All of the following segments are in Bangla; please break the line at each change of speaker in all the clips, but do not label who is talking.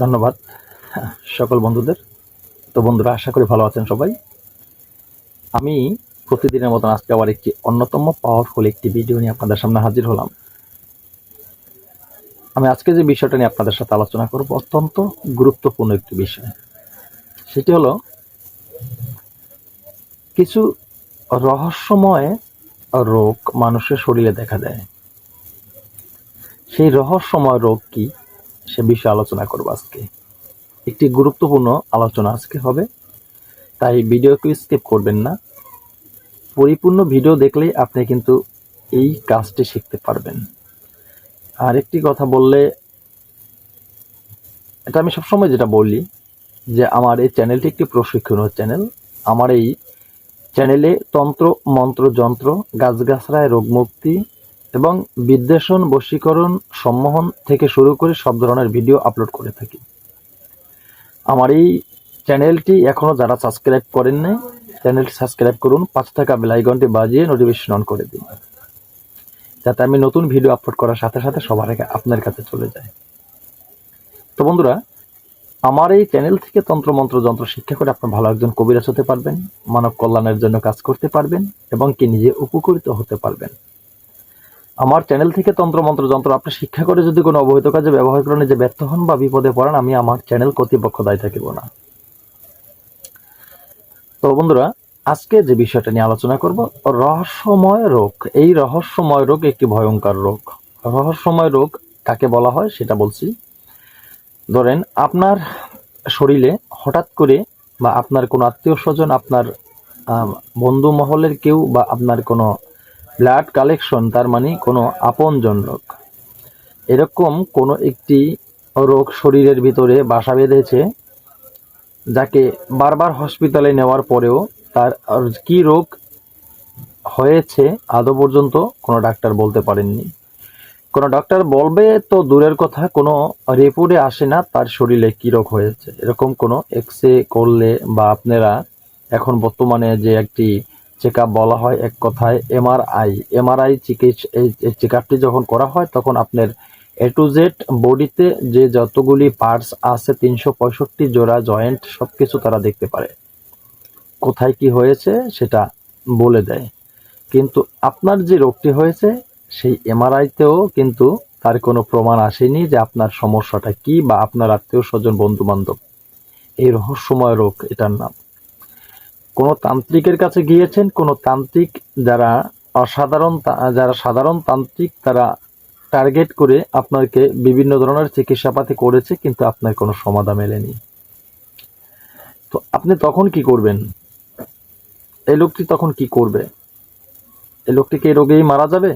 ধন্যবাদ, সকল বন্ধুদের। তো বন্ধুরা, আশা করি ভালো আছেন সবাই। আমি প্রতিদিনের মতন আজকে আবার একটি অন্যতম পাওয়ারফুল একটি ভিডিও নিয়ে আপনাদের সামনে হাজির হলাম। আমি আজকে যে বিষয়টা নিয়ে আপনাদের সাথে আলোচনা করব অত্যন্ত গুরুত্বপূর্ণ একটি বিষয়। সেটি হলো, কিছু রহস্যময় রোগ মানুষের শরীরে দেখা দেয়। সেই রহস্যময় রোগ কি? সে বিষয়ে আলোচনা করব আজকে। একটি গুরুত্বপূর্ণ আলোচনা আজকে হবে। তাই ভিডিওকে স্কিপ করবেন না। পরিপূর্ণ ভিডিও দেখলেই আপনি কিন্তু এই কাজটি শিখতে পারবেন। আর একটি কথা বললে, এটা আমি সবসময় যেটা বলি, যে আমার এই চ্যানেলটি একটি প্রশিক্ষণীয় চ্যানেল। আমার এই চ্যানেলে তন্ত্র, মন্ত্র, যন্ত্র গাছগাছড়ায় রোগমুক্তি এবং বিদ্বেষণ, বশীকরণ, সম্মোহন থেকে শুরু করে সব ধরনের ভিডিও আপলোড করে থাকি। আমার এই চ্যানেলটি এখনও যারা সাবস্ক্রাইব করেন নাই চ্যানেলটি সাবস্ক্রাইব করুন পাঁচ টাকা বেলাইকনটি বাজিয়ে নোটিফিকেশন অন করে দিন। যাতে আমি নতুন ভিডিও আপলোড করার সাথে সাথে সবার আগে আপনার কাছে চলে যায়। তো বন্ধুরা, আমার এই চ্যানেল থেকে তন্ত্র, মন্ত্র, যন্ত্র শিক্ষা করে আপনার ভালো একজন কবিরাজ হতে পারবেন, মানব কল্যাণের জন্য কাজ করতে পারবেন এবং কি নিজে উপকৃত হতে পারবেন। আমার চ্যানেল থেকে তন্ত্র মন্ত্র যন্ত্র, আপনি শিক্ষা করে যদি কোনো অবহিত কাজে ব্যবহার করে নিজে ব্যর্থ হন বা বিপদে পড়েন, আমি আমার চ্যানেল কর্তৃপক্ষ দায়ী থাকিব না। তো বন্ধুরা, আজকে যে বিষয়টা নিয়ে আলোচনা করব, রহস্যময় রোগ। এই রহস্যময় রোগ একটি ভয়ঙ্কর রোগ। রহস্যময় রোগ কাকে বলা হয় সেটা বলছি। ধরেন, আপনার শরীরে হঠাৎ করে বা আপনার কোনো আত্মীয় স্বজন, আপনার বন্ধু মহলের কেউ বা আপনার কোনো ব্লাড কালেকশন, তার মানে কোনো আপনজন লোক এরকম কোনো একটি রোগ শরীরের ভিতরে বাসা বেঁধেছে, যাকে বারবার হসপিটালে নেওয়ার পরেও তার কি রোগ হয়েছে আদৌ পর্যন্ত কোনো ডাক্তার বলতে পারেননি। কোনো ডাক্তার বলবে তো দূরের কথা, কোনো রিপোর্টে আসে না তার শরীরে কি রোগ হয়েছে। এরকম কোনো এক্স করলে বা আপনারা এখন বর্তমানে যে একটি চেক বলা হয় এক কথায় এমআরআই। এমআরআই চিকিৎসা এই চেক আপটি যখন করা হয়, তখন আপনার এ টু জেড বডিতে যে যতগুলি পার্টস আছে, তিনশো পঁয়ষট্টি জোড়া জয়েন্ট সব কিছু তারা দেখতে পারে। কোথায় কি হয়েছে সেটা বলে দেয়। কিন্তু আপনার যে রোগটি হয়েছে, সেই এমআরআইতেও কিন্তু তার কোনো প্রমাণ আসেনি যে আপনার সমস্যাটা কি বা আপনার আত্মীয় স্বজন বন্ধু বান্ধব এই রহস্যময় রোগ এটার নাম। কোনো তান্ত্রিকের কাছে গিয়েছেন, কোনো তান্ত্রিক যারা অসাধারণ যারা সাধারণ তান্ত্রিক তারা টার্গেট করে আপনাকে বিভিন্ন ধরনের চিকিৎসাপাতি করেছে, কিন্তু আপনার কোনো সমাধান মেলেনি। তো আপনি তখন কি করবেন? এই লোকটি তখন কি করবে? এই লোকটি কি এই রোগেই মারা যাবে?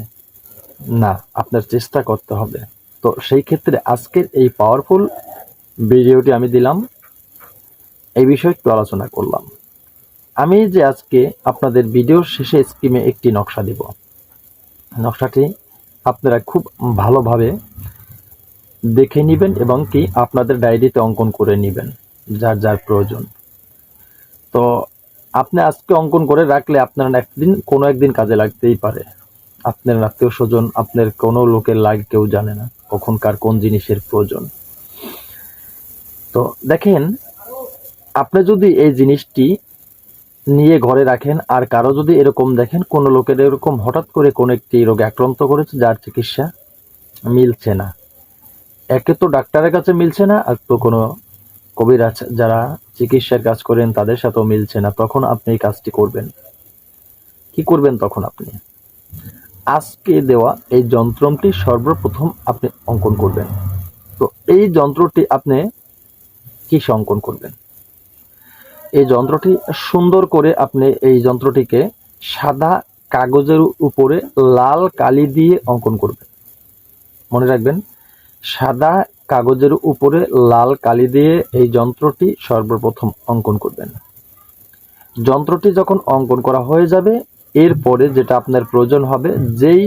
না, আপনার চেষ্টা করতে হবে। তো সেই ক্ষেত্রে আজকের এই পাওয়ারফুল ভিডিওটি আমি দিলাম। এই বিষয়ে একটু আলোচনা করলাম। আমি যে আজকে আপনাদের ভিডিওর শেষে স্ক্রিমে একটি নকশা দিব। নকশাটি আপনারা খুব ভালোভাবে দেখে নেবেন এবং কি আপনাদের ডায়েরিতে অঙ্কন করে নেবেন, যার যার প্রয়োজন। তো আপনি আজকে অঙ্কন করে রাখলে আপনার একদিন, কোনো একদিন কাজে লাগতেই পারে। আপনার আত্মীয় স্বজন আপনার কোনো লোকের লাগে কেউ জানে না, কখনকার কোন জিনিসের প্রয়োজন। তো দেখেন, আপনি যদি এই জিনিসটি নিয়ে ঘরে রাখেন। আর কারও যদি এরকম দেখেন, কোনো লোকের এরকম হঠাৎ করে কোনো একটি রোগে আক্রান্ত করেছে, যার চিকিৎসা মিলছে না। একে তো ডাক্তারের কাছে মিলছে না, আর তো কোনো কবিরাজ যারা চিকিৎসার কাজ করেন, তাদের সাথেও মিলছে না। তখন আপনি এই কাজটি করবেন। কি করবেন তখন আপনি? আজকে দেওয়া এই যন্ত্রটি সর্বপ্রথম আপনি অঙ্কন করবেন। তো এই যন্ত্রটি আপনি কি অঙ্কন করবেন? এই যন্ত্রটি সুন্দর করে আপনি এই যন্ত্রটিকে সাদা কাগজের উপরে লাল কালি দিয়ে অঙ্কন করবেন। মনে রাখবেন, সাদা কাগজের উপরে লাল কালি দিয়ে এই যন্ত্রটি সর্বপ্রথম অঙ্কন করবেন। যন্ত্রটি যখন অঙ্কন করা হয়ে যাবে, এরপরে যেটা আপনার প্রয়োজন হবে, যেই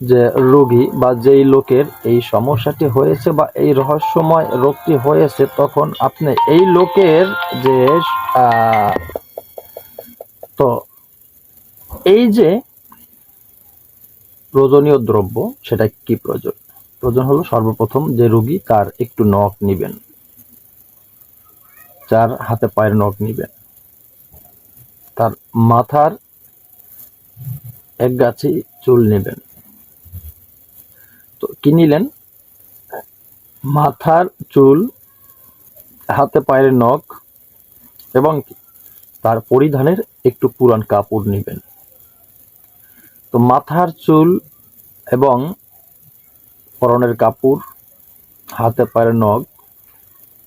যে রোগী বা যেই লোকের এই সমস্যাটি হয়েছে বা এই রহস্যময় রোগটি হয়েছে, তখন আপনি এই লোকের যে তো এই যে প্রয়োজনীয় দ্রব্য, সেটা কি প্রয়োজন? প্রয়োজন হলো সর্বপ্রথম যে রোগী তার একটু নখ নিবেন। চার হাতে পায়ের নখ নিবেন। তার মাথার এক গাছি চুল নেবেন। তো কি মাথার চুল, হাতে পায়ের নখ এবং তার পরিধানের একটু পুরান কাপড় নেবেন। তো মাথার চুল এবং পরনের কাপড়, হাতে পায়ের নখ,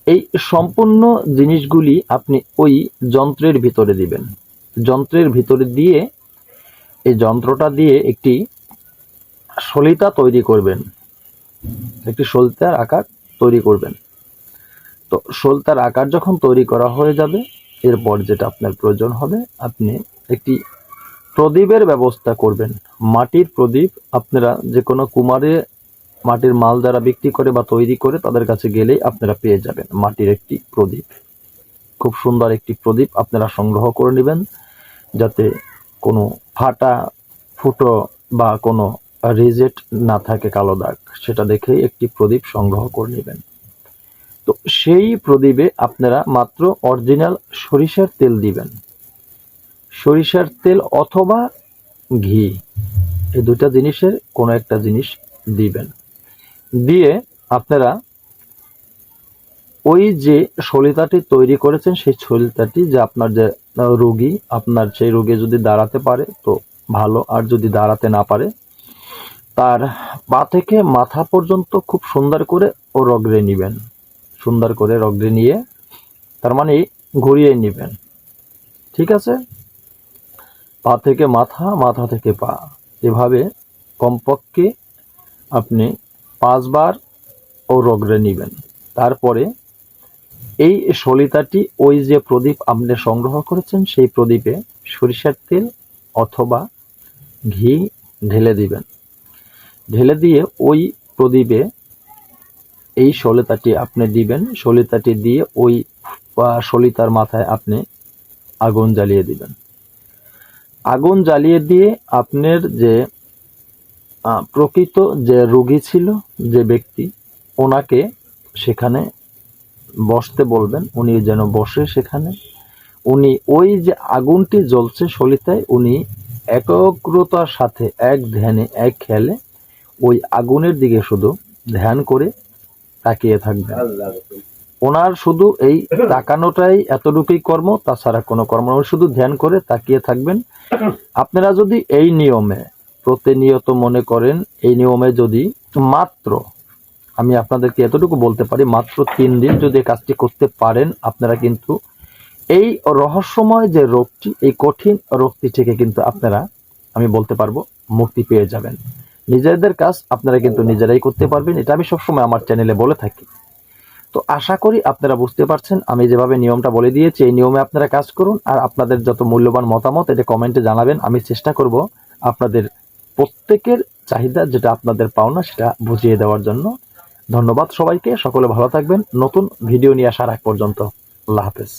এই সম্পূর্ণ জিনিসগুলি আপনি ওই যন্ত্রের ভিতরে দিবেন। যন্ত্রের ভিতরে দিয়ে এই যন্ত্রটা দিয়ে একটি সলিতা তৈরি করবেন। একটি সলিতার আকার তৈরি করবেন। তো সলিতার আকার যখন তৈরি করা হয়ে যাবে, এরপর যেটা আপনার প্রয়োজন হবে, আপনি একটি প্রদীপের ব্যবস্থা করবেন। মাটির প্রদীপ আপনারা যে কোনো কুমারে মাটির মাল যারা বিক্রি করে বা তৈরি করে তাদের কাছে গেলেই আপনারা পেয়ে যাবেন মাটির একটি প্রদীপ। খুব সুন্দর একটি প্রদীপ আপনারা সংগ্রহ করে নেবেন, যাতে কোনো ফাটা, ফুটো বা কোনো রিজেক্ট না থাকে কালো দাগ, সেটা দেখেই একটি প্রদীপ সংগ্রহ করে নেবেন। তো সেই প্রদীপে আপনারা মাত্র অরিজিনাল সরিষার তেল দিবেন। সরিষার তেল অথবা ঘি, এই দুটা জিনিসের কোনো একটা জিনিস দিবেন। দিয়ে আপনারা ওই যে সলিতাটি তৈরি করেছেন, সেই সলিতাটি যে আপনার যে রোগী, আপনার সেই রোগী যদি দাঁড়াতে পারে, তো ভালো। আর যদি দাঁড়াতে না পারে তার পা থেকে মাথা পর্যন্ত খুব সুন্দর করে ও রগড়ে নিবেন। সুন্দর করে রগড়ে নিয়ে তার মানে ঘুরিয়ে নেবেন। ঠিক আছে? পা থেকে মাথা মাথা থেকে পা। এভাবে কমপক্ষে আপনি পাঁচবার ও রগড়ে নেবেন। তারপরে এই সলিতাটি ওই যে প্রদীপ আপনি সংগ্রহ করেছেন, সেই প্রদীপে সরিষার তেল অথবা ঘি ঢেলে দিবেন। ঢেলে দিয়ে ওই প্রদীপে এই সলিতাটি আপনি দিবেন। সলিতাটি দিয়ে ওই সলিতার মাথায় আপনি আগুন জ্বালিয়ে দিবেন। আগুন জ্বালিয়ে দিয়ে আপনার যে প্রকৃত যে রোগী ছিল, যে ব্যক্তি, ওনাকে সেখানে বসতে বলবেন। উনি যেন বসে সেখানে। উনি ওই যে আগুনটি জ্বলছে সলিতায়, উনি একগ্রতার সাথে এক ধ্যানে, এক খেয়ালে ওই আগুনের দিকে শুধু ধ্যান করে তাকিয়ে থাকবেন ওনার শুধু এই তাকানোটাই এতটুকুই কর্ম, তাছাড়া কোনো কর্ম শুধু ধ্যান করে তাকিয়ে থাকবেন। আপনারা যদি এই নিয়মে প্রতিনিয়ত মনে করেন, এই নিয়মে যদি মাত্র, আমি আপনাদেরকে এতটুকু বলতে পারি, মাত্র তিন দিন যদি কাজটি করতে পারেন, আপনারা কিন্তু এই রহস্যময় যে রোগটি, এই কঠিন রোগটি থেকে কিন্তু আপনারা, আমি বলতে পারব, মুক্তি পেয়ে যাবেন। নিজেদের কাজ আপনারা কিন্তু নিজেরাই করতে পারবেন, এটা আমি সবসময় আমার চ্যানেলে বলে থাকি। তো আশা করি আপনারা বুঝতে পারছেন, আমি যেভাবে নিয়মটা বলে দিয়েছি, এই নিয়মে আপনারা কাজ করুন, আর আপনাদের যত মূল্যবান মতামত, এটা কমেন্টে জানাবেন, আমি চেষ্টা করব আপনাদের প্রত্যেকের চাহিদা, যেটা আপনাদের পাওনা, সেটা বুঝিয়ে দেওয়ার জন্য। ধন্যবাদ সবাইকে, সকলে ভালো থাকবেন, নতুন ভিডিও নিয়ে আসার আগ পর্যন্ত, আল্লাহ হাফেজ।